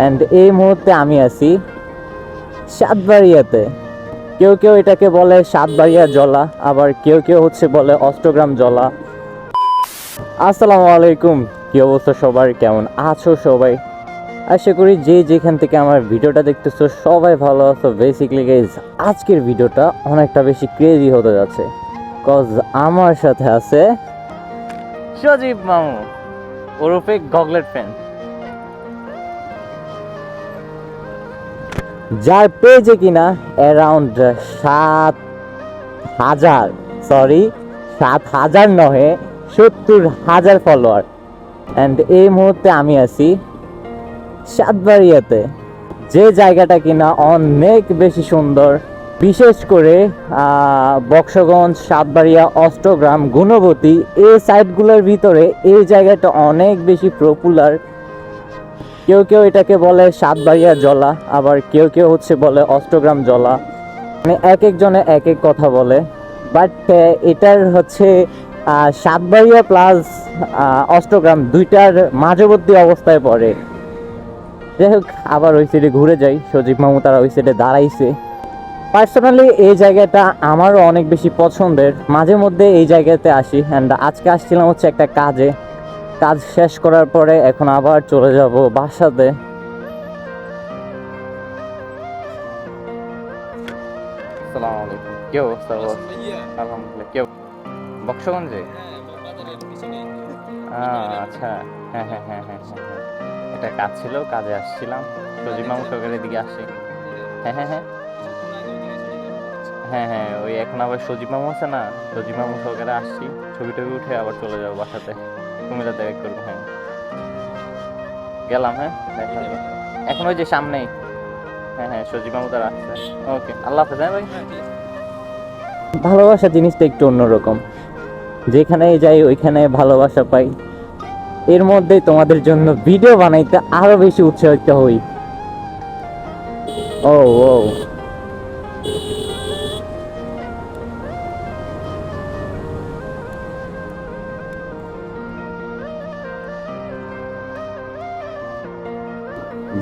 And এই মুহূর্তে আমি আছি সাতবাড়িয়াতে। কেউ কেউ এটাকে বলে সাতবাড়িয়া জলা, আবার কেউ কেউ হচ্ছে বলে অষ্টগ্রাম জলা। আসসালামু আলাইকুম, কি অবস্থা সবার? কেমন আছো সবাই? আশা করি যে যেখান থেকে আমার ভিডিওটা দেখতেছো সবাই ভালো আছো। বেসিক্যালি গাইজ আজকের ভিডিওটা অনেকটা বেশি ক্রেজি হতে যাচ্ছে। কজ আমার সাথে আছে সজীব মামু ওরফে গগলেট ফ্যান যার পেজে কিনা অ্যারাউন্ড সাত হাজার সরি সাত হাজার নহে, সত্তর হাজার ফলোয়ার অ্যান্ড এই মুহূর্তে আমি আছি সাতবাড়িয়াতে। যে জায়গাটা কিনা অনেক বেশি সুন্দর, বিশেষ করে বক্সগঞ্জ, সাতবাড়িয়া, অষ্টগ্রাম, গুণবতী, এই সাইটগুলোর ভিতরে এই জায়গাটা অনেক বেশি পপুলার কেউ কেউ এটাকে বলে সাতবাড়িয়া জলা, আবার কেউ কেউ হচ্ছে বলে অষ্টগ্রাম জলা। মানে এক একজনে এক এক কথা বলে। বাট এটার হচ্ছে সাতবাড়িয়া প্লাস অষ্টগ্রাম দুইটার মাঝবর্তী অবস্থায় পড়ে। যাই হোক আবার ওই সাইডে ঘুরে যাই। সজীব মামু তারা ওই সাইডে দাঁড়াইছে। পার্সোনালি এই জায়গাটা আমারও অনেক বেশি পছন্দের। মাঝে মধ্যে এই জায়গাতে আসি। অ্যান্ড আজকে আসছিলাম হচ্ছে একটা কাজে। কাজ শেষ করার পরে এখন আবার চলে যাব বাসাতে। কি আলহামদুলিল্লাহ। বক্সগঞ্জে? আচ্ছা। হ্যাঁ হ্যাঁ হ্যাঁ হ্যাঁ হ্যাঁ হ্যাঁ। এটা কাজ ছিল, কাজে আসছিলাম। সজীব মামু সরকারের দিকে আসি। হ্যাঁ হ্যাঁ হ্যাঁ। হ্যাঁ হ্যাঁ ওই এখন আবার সজীব মামু আছে না? সজীব মামু সরকারে আসছি। ছবি টবি উঠে আবার চলে যাব বাসাতে। কুমিল্লাতে ব্যাক করব হ্যাঁ গেলাম হ্যাঁ? এখন ওই যে সামনেই। হ্যাঁ হ্যাঁ সজীব মামু তারা ওকে, আল্লাহ হাফেজ হ্যাঁ ভাই? ভালোবাসা জিনিসটা একটু অন্যরকম। যেখানে যাই, ওইখানে ভালোবাসা পাই। এর মধ্যে তোমাদের জন্য ভিডিও বানাইতে আরও বেশি উৎসাহিত হই। ও ও।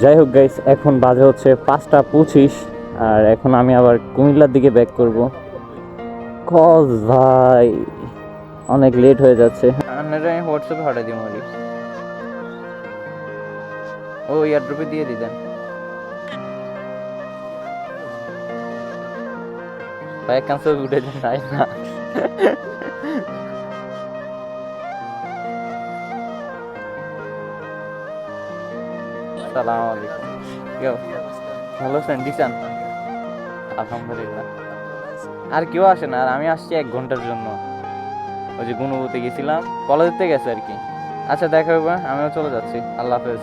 যাই হোক গাইস এখন বাজে হচ্ছে পাঁচটা পঁচিশ, আর এখন আমি আবার কুমিল্লার দিকে ব্যাক করব। কজ ভাই, অনেক লেট হয়ে যাচ্ছে। আপনারা আমি হোয়াটসঅ্যাপে পাঠিয়ে দিই মলি ও এয়ারড্রপে দিয়ে দিতেন ভাই ক্যান্সেল উঠে দেন না? আলাইকুম আলহামদুলিল্লাহ। আর কেউ আসে না, আর আমি আসছি এক ঘণ্টার জন্য। ওই যে গুণবতে গেছিলাম কলেজতে গেছে আর কি। আচ্ছা দেখা হবে আমিও চলে যাচ্ছি। আল্লাহ হাফেজ।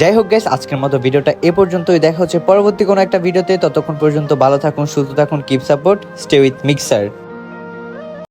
যাই হোক গাইস আজকের মতো ভিডিওটা এ পর্যন্তই। দেখা হচ্ছে পরবর্তী কোনো একটা ভিডিওতে। ততক্ষণ পর্যন্ত ভালো থাকুন, সুস্থ থাকুন keep support stay with Mixer